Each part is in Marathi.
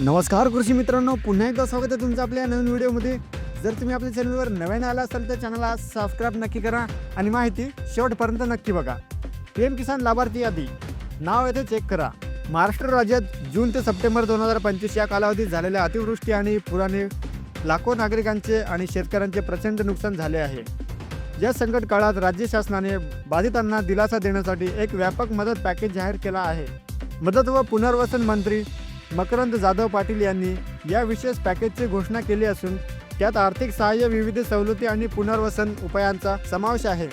नमस्कार कृषी मित्रांनो पुन्हा एकदा स्वागत आहे तुमचं आपल्या नवीन व्हिडिओमध्ये. जर तुम्ही आपल्या चॅनलवर नव्याने आला असाल तर चॅनलला सबस्क्राईब नक्की करा आणि माहिती शेवटपर्यंत नक्की बघा. पी एम किसान लाभार्थी यादी. नाव येथे चेक करा. महाराष्ट्र राज्यात जून ते सप्टेंबर दोन हजार पंचवीस या कालावधीत झालेल्या अतिवृष्टी आणि पुराने लाखो नागरिकांचे आणि शेतकऱ्यांचे प्रचंड नुकसान झाले आहे. या संकट काळात राज्य शासनाने बाधितांना दिलासा देण्यासाठी एक व्यापक मदत पॅकेज जाहीर केला आहे. मदत व पुनर्वसन मंत्री मकरंद जाधव पाटील यांनी या विशेष पॅकेजची घोषणा केली असून त्यात आर्थिक सहाय्य विविध सवलती आणि पुनर्वसन उपायांचा समावेश आहे.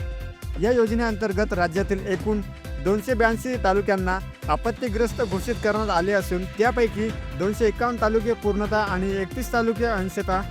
या योजनेअंतर्गत राज्यातील एकूण दोनशे ब्याऐंशी तालुक्यांना आपत्तीग्रस्त घोषित करण्यात आले असून त्यापैकी दोनशे एकावन्न तालुके पूर्णता आणि एकतीस तालुके अंशतः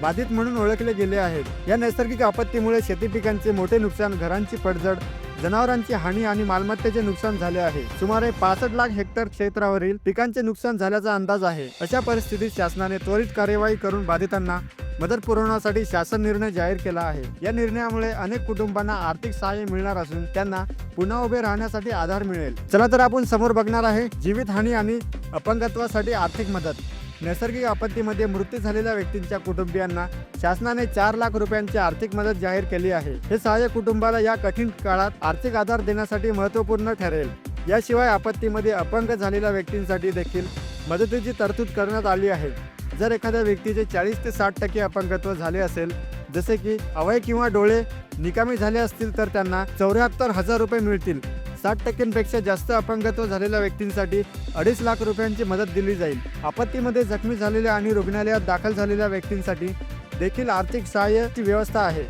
बाधित म्हणून ओळखले गेले आहेत. या नैसर्गिक आपत्तीमुळे शेती पिकांचे मोठे नुकसान घरांची पडझड जनावरांची हानी आणि मालमत्तेचे नुकसान झाले आहे. सुमारे पासष्ट लाख हेक्टर क्षेत्रावरील पिकांचे नुकसान झाल्याचा अंदाज आहे. अशा परिस्थितीत शासनाने त्वरित कार्यवाही करून बाधितांना मदत पुरवण्यासाठी शासन निर्णय जाहीर केला आहे. या निर्णयामुळे अनेक कुटुंबांना आर्थिक सहाय्य मिळणार असून त्यांना पुन्हा उभे राहण्यासाठी आधार मिळेल. चला तर आपण समोर बघणार आहे जीवित हानी आणि अपंगत्वासाठी आर्थिक मदत. नैसर्गिक आपत्तीमध्ये मृत्यू झालेल्या व्यक्तींच्या कुटुंबियांना शासनाने चार लाख रुपयांची आर्थिक मदत जाहीर केली आहे. हे सहाय्य कुटुंबाला या कठीण काळात आर्थिक आधार देण्यासाठी महत्त्वपूर्ण ठरेल. याशिवाय आपत्तीमध्ये अपंग झालेल्या व्यक्तींसाठी देखील मदतीची तरतूद करण्यात आली आहे. जर एखाद्या व्यक्तीचे चाळीस ते साठ टक्के अपंगत्व झाले असेल जसे की अवय किंवा डोळे निकामी झाले असतील तर त्यांना चौऱ्याहत्तर हजार रुपये मिळतील. साठ टक्क्यांपेक्षा जास्त अपंगत्व झालेल्या व्यक्तींसाठी अडीच लाख रुपयांची मदत दिली जाईल. आपत्तीमध्ये जखमी झालेल्या आणि रुग्णालयात दाखल झालेल्या व्यक्तींसाठी देखील आर्थिक सहाय्याची व्यवस्था आहे.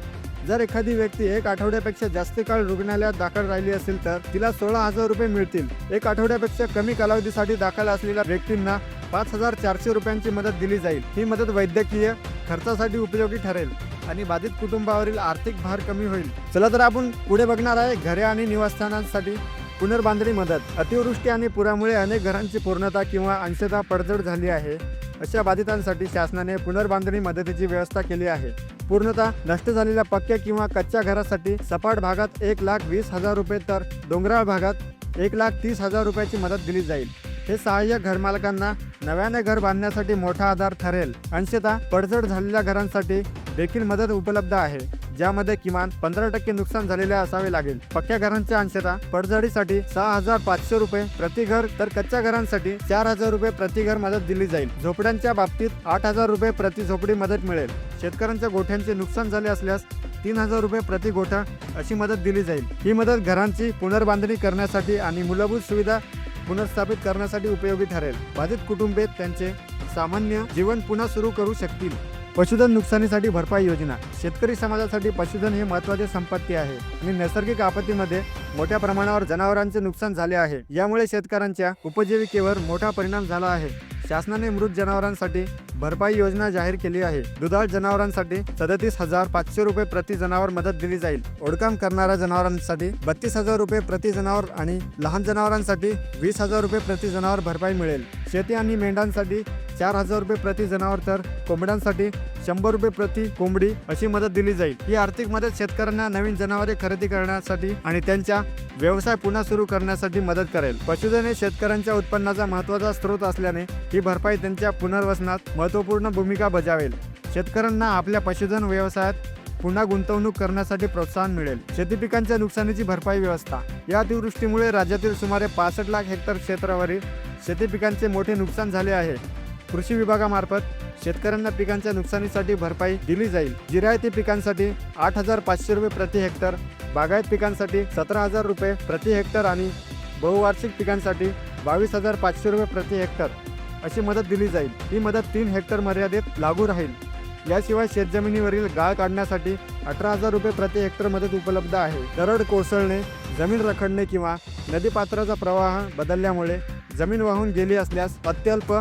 जर एखादी व्यक्ती एक आठवड्यापेक्षा जास्त काळ रुग्णालयात दाखल राहिली असेल तर तिला सोळा हजार रुपये मिळतील. एक आठवड्यापेक्षा कमी कालावधीसाठी दाखल असलेल्या व्यक्तींना पाच हजार चारशे रुपयांची मदत दिली जाईल. ही मदत वैद्यकीय खर्चासाठी उपयोगी ठरेल. आणि बाधित कुटुंबावरील आर्थिक भार कमी होईल. चला तर आपण पुढे बघणार आहे घरे आणि निवासस्थानांसाठी पुनर्बांधणी मदत. अतिवृष्टी आणि पुरामुळे अनेक घरांची पूर्णता किंवा अंशतः पडझड झाली आहे. अशा बाधितांसाठी शासनाने पुनर्बांधणी मदतीची व्यवस्था केली आहे. पूर्णतः नष्ट झालेल्या पक्क्या किंवा कच्च्या घरासाठी सपाट भागात एक लाख वीस हजार रुपये तर डोंगराळ भागात एक लाख तीस हजार रुपयाची मदत दिली जाईल. हे सहाय्यक घरमालकांना नव्याने घर बांधण्यासाठी मोठा आधार ठरेल. अंशतः पडझड झालेल्या घरांसाठी देखील मदत उपलब्ध आहे ज्यामध्ये किमान पंधरा टक्के नुकसान झालेले असावे लागेल. पक्क्या घरांच्या अंशतः पडझडीसाठी सहा हजार पाचशे रुपये प्रति घर तर कच्च्या घरांसाठी चार हजार रुपये प्रति घर मदत दिली जाईल. झोपड्यांच्या बाबतीत आठ हजार रुपये प्रति झोपडी मदत मिळेल. शेतकऱ्यांच्या गोठ्यांचे नुकसान झाले असल्यास तीन हजार रुपये प्रति गोठा अशी मदत दिली जाईल. ही मदत घरांची पुनर्बांधणी करण्यासाठी आणि मूलभूत सुविधा पुनर्स्थापित करण्यासाठी उपयोगी ठरेल. बाधित कुटुंबे त्यांचे सामान्य जीवन पुन्हा सुरू करू शकतील. पशुधन नुकसानीसाठी भरपाई योजना. शेतकरी समाजासाठी पशुधन हे महत्त्वाचे संपत्ती आहे. आणि नैसर्गिक आपत्तीमध्ये मोठ्या प्रमाणावर जनावरांचे नुकसान झाले आहे. यामुळे शेतकऱ्यांच्या उपजीविकेवर मोठा परिणाम झाला आहे. शासनाने मृत जनावरांसाठी भरपाई योजना जाहीर केली आहे. दुधाळ जनावरांसाठी सदतीस हजार पाचशे रुपये प्रति जनावर मदत दिली जाईल. ओढकाम करणाऱ्या जनावरांसाठी बत्तीस हजार रुपये प्रति जनावर आणि लहान जनावरांसाठी वीस हजार रुपये प्रति जनावर भरपाई मिळेल. शेती आणि मेंढ्यांसाठी चार हजार रुपये प्रति जनावर तर कोंबड्यांसाठी शंभर रुपये प्रति कोंबडी अशी मदत दिली जाईल. ही आर्थिक मदत शेतकऱ्यांना नवीन जनावरे खरेदी करण्यासाठी आणि त्यांच्या व्यवसाय पुन्हा सुरू करण्यासाठी मदत करेल. पशुधन हे शेतकऱ्यांच्या उत्पन्नाचा महत्त्वाचा स्रोत असल्याने ही भरपाई त्यांच्या पुनर्वसनात महत्त्वपूर्ण भूमिका बजावेल. शेतकऱ्यांना आपल्या पशुधन व्यवसायात पुन्हा गुंतवणूक करण्यासाठी प्रोत्साहन मिळेल. शेती पिकांच्या नुकसानीची भरपाई व्यवस्था. या अतिवृष्टीमुळे राज्यातील सुमारे पासष्ट लाख हेक्टर क्षेत्रावरील शेती पिकांचे मोठे नुकसान झाले आहे. कृषी विभागामार्फत शेतकऱ्यांना पिकांच्या नुकसानीसाठी भरपाई दिली जाईल. जिरायती पिकांसाठी आठ हजार पाचशे रुपये प्रति हेक्टर बागायत पिकांसाठी सतरा हजार रुपये प्रति हेक्टर आणि बहुवार्षिक पिकांसाठी बावीस हजार पाचशे रुपये प्रति हेक्टर अशी मदत दिली जाईल. ही मदत तीन हेक्टर मर्यादेत लागू राहील. याशिवाय शेतजमिनीवरील गाळ काढण्यासाठी अठरा हजार रुपये प्रति हेक्टर मदत उपलब्ध आहे. दरड कोसळणे जमीन रखडणे किंवा नदीपात्राचा प्रवाह बदलल्यामुळे जमीन वाहून गेली असल्यास अत्यल्प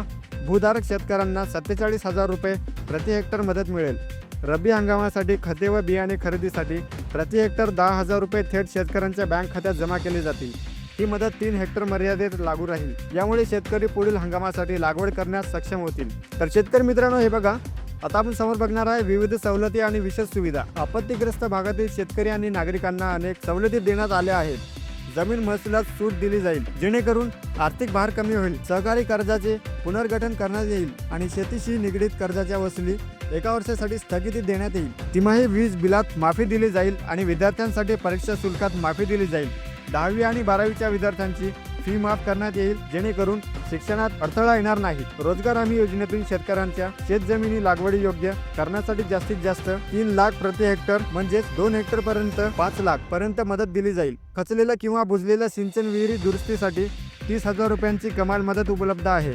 भूधारक शेतकऱ्यांना सत्तेचाळीस हजार रुपये प्रति हेक्टर मदत मिळेल. रब्बी हंगामासाठी खते व बियाणे खरेदीसाठी प्रति हेक्टर दहा हजार रुपये थेट शेतकऱ्यांच्या बँक खात्यात जमा केले जातील. ही मदत तीन हेक्टर मर्यादेत लागू राहील. यामुळे शेतकरी पुढील हंगामासाठी लागवड करण्यास सक्षम होतील. तर शेतकरी मित्रांनो हे बघा. आता आपण समोर बघणार आहे विविध सवलती आणि विशेष सुविधा. आपत्तीग्रस्त भागातील शेतकरी आणि नागरिकांना अनेक सवलती देण्यात आल्या आहेत. जमीन महसुलात सूट दिली जाईल. जेणेकरून आर्थिक भार कमी होईल. सहकारी कर्जाचे पुनर्गठन करण्यात येईल आणि शेतीशी निगडीत कर्जाच्या वसुली एका वर्षासाठी स्थगिती देण्यात येईल. तिमाही वीज बिलात माफी दिली जाईल आणि विद्यार्थ्यांसाठी परीक्षा शुल्कात माफी दिली जाईल. दहावी आणि बारावीच्या विद्यार्थ्यांची फी माफ करण्यात येईल जेणेकरून शिक्षणात अडथळा येणार नाही. रोजगार हमी योजनेतून शेतकऱ्यांच्या शेतजमिनी लागवडी योग्य करण्यासाठी जास्तीत जास्त तीन लाख प्रति हेक्टर म्हणजेच दोन हेक्टर पर्यंत पाच लाख पर्यंत मदत दिली जाईल. खचलेल्या किंवा बुजलेल्या सिंचन विहिरी दुरुस्तीसाठी तीस हजार रुपयांची कमाल मदत उपलब्ध आहे.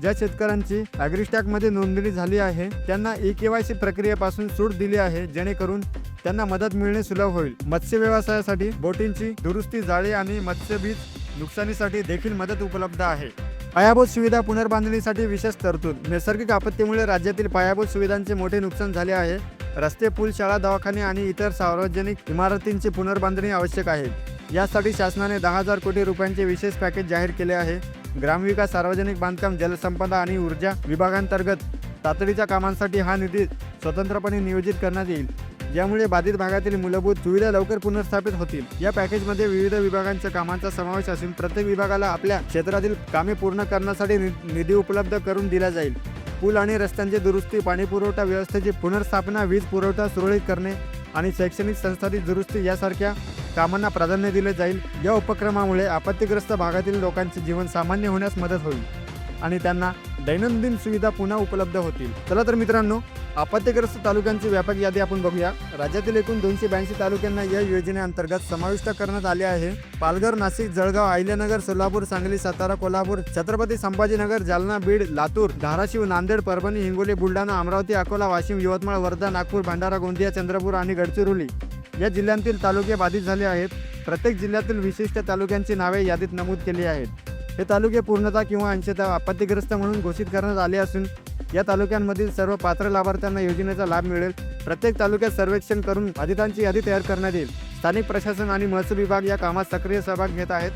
ज्या शेतकऱ्यांची ॲग्रिस्टॅकमध्ये नोंदणी झाली आहे त्यांना ई के वाय सी प्रक्रियेपासून सूट दिली आहे जेणेकरून त्यांना मदत मिळणे सुलभ होईल. मत्स्य व्यवसायासाठी बोटींची दुरुस्ती जाळे आणि मत्स्यबीज नुकसानीसाठी देखील मदत उपलब्ध आहे. पायाभूत सुविधा पुनर्बांधणीसाठी विशेष तरतूद. नैसर्गिक आपत्तीमुळे राज्यातील पायाभूत सुविधांचे मोठे नुकसान झाले आहे. रस्ते पूल शाळा दवाखाने आणि इतर सार्वजनिक इमारतींची पुनर्बांधणी आवश्यक आहे. यासाठी शासनाने दहा हजार कोटी रुपयांचे विशेष पॅकेज जाहीर केले आहे. ग्रामविकास सार्वजनिक बांधकाम जलसंपदा आणि ऊर्जा विभागांतर्गत तातडीच्या कामांसाठी हा निधी स्वतंत्रपणे नियोजित करण्यात येईल. यामुळे बाधित भागातील मूलभूत सुविधा लवकर पुनर्स्थापित होतील. या पॅकेजमध्ये विविध विभागांच्या कामांचा समावेश असून प्रत्येक विभागाला आपल्या क्षेत्रातील कामे पूर्ण करण्यासाठी नि- निधी उपलब्ध करून दिला जाईल. पूल आणि रस्त्यांची दुरुस्ती पाणीपुरवठा व्यवस्थेची पुनर्स्थापना वीज पुरवठा सुरळीत करणे आणि शैक्षणिक संस्थांची दुरुस्ती यासारख्या कामांना प्राधान्य दिले जाईल. या उपक्रमामुळे आपत्तीग्रस्त भागातील लोकांचे जीवन सामान्य होण्यास मदत होईल. आणि त्यांना दैनंदिन सुविधा पुन्हा उपलब्ध होतील. चला तर मित्रांनो आपत्तीग्रस्त तालुक्यांची व्यापक यादी आपण बघूया. राज्यातील एकूण दोनशे ब्याऐंशी तालुक्यांना या योजनेअंतर्गत समाविष्ट करण्यात आले आहे. पालघर नाशिक जळगाव अहिल्यानगर सोलापूर सांगली सातारा कोल्हापूर छत्रपती संभाजीनगर जालना बीड लातूर धाराशिव नांदेड परभणी हिंगोली बुलढाणा अमरावती अकोला वाशिम यवतमाळ वर्धा नागपूर भंडारा गोंदिया चंद्रपूर आणि गडचिरोली या जिल्ह्यांतील तालुके बाधित झाले आहेत. प्रत्येक जिल्ह्यातील विशिष्ट तालुक्यांची नावे यादीत नमूद केली आहेत. हे तालुके पूर्णतः किंवा अंशतः आपत्तीग्रस्त म्हणून घोषित करण्यात आले असून या तालुक्यांमधील सर्व पात्र लाभार्थ्यांना योजनेचा लाभ मिळेल. प्रत्येक तालुक्यात सर्वेक्षण करून बाधितांची यादी तयार करण्यात येईल. स्थानिक प्रशासन आणि महसूल विभाग या कामात सक्रिय सहभाग घेत आहेत.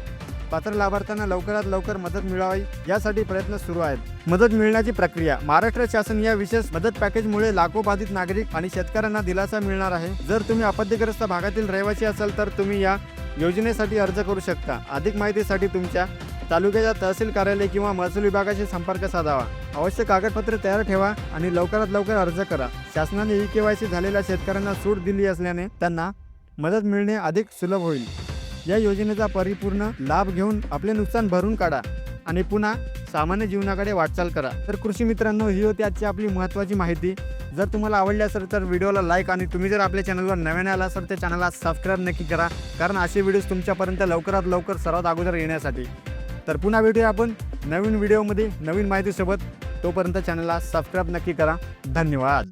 पात्र लाभार्थ्यांना लवकरात लवकर मदत मिळावी यासाठी प्रयत्न सुरू आहेत. मदत मिळण्याची प्रक्रिया. महाराष्ट्र शासन या विशेष मदत पॅकेजमुळे लाखो बाधित नागरिक आणि शेतकऱ्यांना दिलासा मिळणार आहे. जर तुम्ही आपत्तीग्रस्त भागातील रहिवासी असाल तर तुम्ही या योजनेसाठी अर्ज करू शकता. अधिक माहितीसाठी तुमच्या तालुक्याच्या तहसील कार्यालय किंवा महसूल विभागाशी संपर्क साधावा. आवश्यक कागदपत्रे तयार ठेवा आणि लवकरात लवकर अर्ज करा. शासनाने ई के वाय सी झालेल्या शेतकऱ्यांना सूट दिली असल्याने त्यांना मदत मिळणे अधिक सुलभ होईल. या योजनेचा परिपूर्ण लाभ घेऊन आपले नुकसान भरून काढा आणि पुन्हा सामान्य जीवनाकडे वाटचाल करा. तर कृषी मित्रांनो ही होती आजची आपली महत्त्वाची माहिती. जर तुम्हाला आवडली असेल तर व्हिडिओला लाईक आणि तुम्ही जर आपल्या चॅनलवर नव्याने आला असाल तर चॅनलला सबस्क्राईब नक्की करा. कारण असे व्हिडिओज तुमच्यापर्यंत लवकरात लवकर सर्वात अगोदर येण्यासाठी. तर पुन्हा भेटूया आपण नवीन व्हिडिओमध्ये नवीन माहितीसोबत. तोपर्यंत चॅनलला सबस्क्राईब नक्की करा. धन्यवाद.